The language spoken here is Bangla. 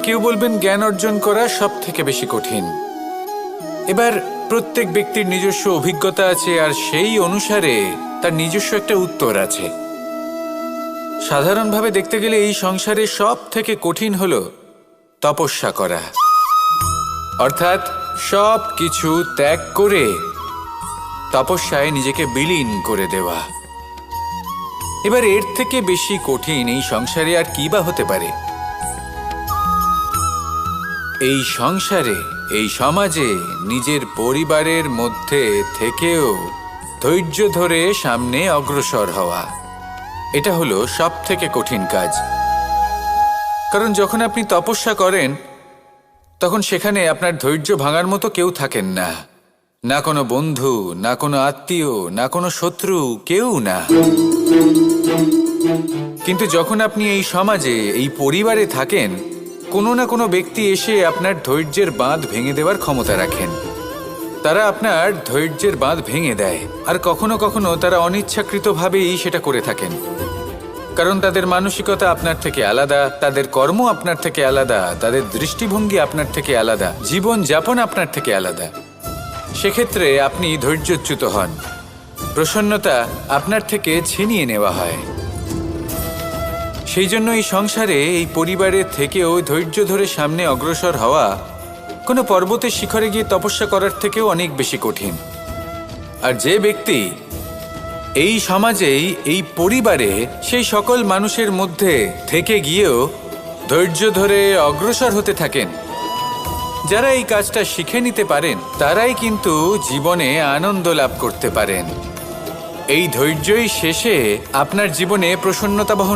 কেউ বলবেন জ্ঞান অর্জন করা সব থেকে বেশি কঠিন। এবার প্রত্যেক ব্যক্তির নিজস্ব অভিজ্ঞতা আছে আর সেই অনুসারে তার নিজস্ব একটা উত্তর আছে। সাধারণভাবে দেখতে গেলে এই সংসারে সব থেকে কঠিন হল তপস্যা করা। অর্থাৎ সব কিছু ত্যাগ করে তপস্যায় নিজেকে বিলীন করে দেওয়া। এবার এর থেকে বেশি কঠিন এই সংসারে আর কি বা হতে পারে? এই সংসারে, এই সমাজে নিজের পরিবারের মধ্যে থেকেও ধৈর্য ধরে সামনে অগ্রসর হওয়া, এটা হলো সব থেকে কঠিন কাজ। কারণ যখন আপনি তপস্যা করেন, তখন সেখানে আপনার ধৈর্য ভাঙার মতো কেউ থাকেন না। না কোনো বন্ধু, না কোনো আত্মীয়, না কোনো শত্রু, কেউ না। কিন্তু যখন আপনি এই সমাজে, এই পরিবারে থাকেন কোনো না কোনো ব্যক্তি এসে আপনার ধৈর্যের বাঁধ ভেঙে দেওয়ার ক্ষমতা রাখেন। তারা আপনার ধৈর্যের বাঁধ ভেঙে দেয়, আর কখনো কখনো তারা অনিচ্ছাকৃতভাবেই সেটা করে থাকেন। কারণ তাদের মানসিকতা আপনার থেকে আলাদা, তাদের কর্ম আপনার থেকে আলাদা, তাদের দৃষ্টিভঙ্গি আপনার থেকে আলাদা জীবন যাপন আপনার থেকে আলাদা। সেক্ষেত্রে আপনি ধৈর্যচ্যুত হন। প্রসন্নতা আপনার থেকে ছিনিয়ে নেওয়া হয়। সেই জন্য এই সংসারে এই পরিবারের থেকেও ধৈর্য ধরে সামনে অগ্রসর হওয়া কোনো পর্বতের শিখরে গিয়ে তপস্যা করার থেকেও অনেক বেশি কঠিন। আর যে ব্যক্তি এই সমাজেই, এই পরিবারে, সেই সকল মানুষের মধ্যে থেকে গিয়েও ধৈর্য ধরে অগ্রসর হতে থাকেন। যারা এই কাজটা শিখে নিতে পারেন, তারাই কিন্তু জীবনে আনন্দ লাভ করতে পারেন। এই ধৈর্যই শেষে আপনার জীবনে প্রসন্নতা বহন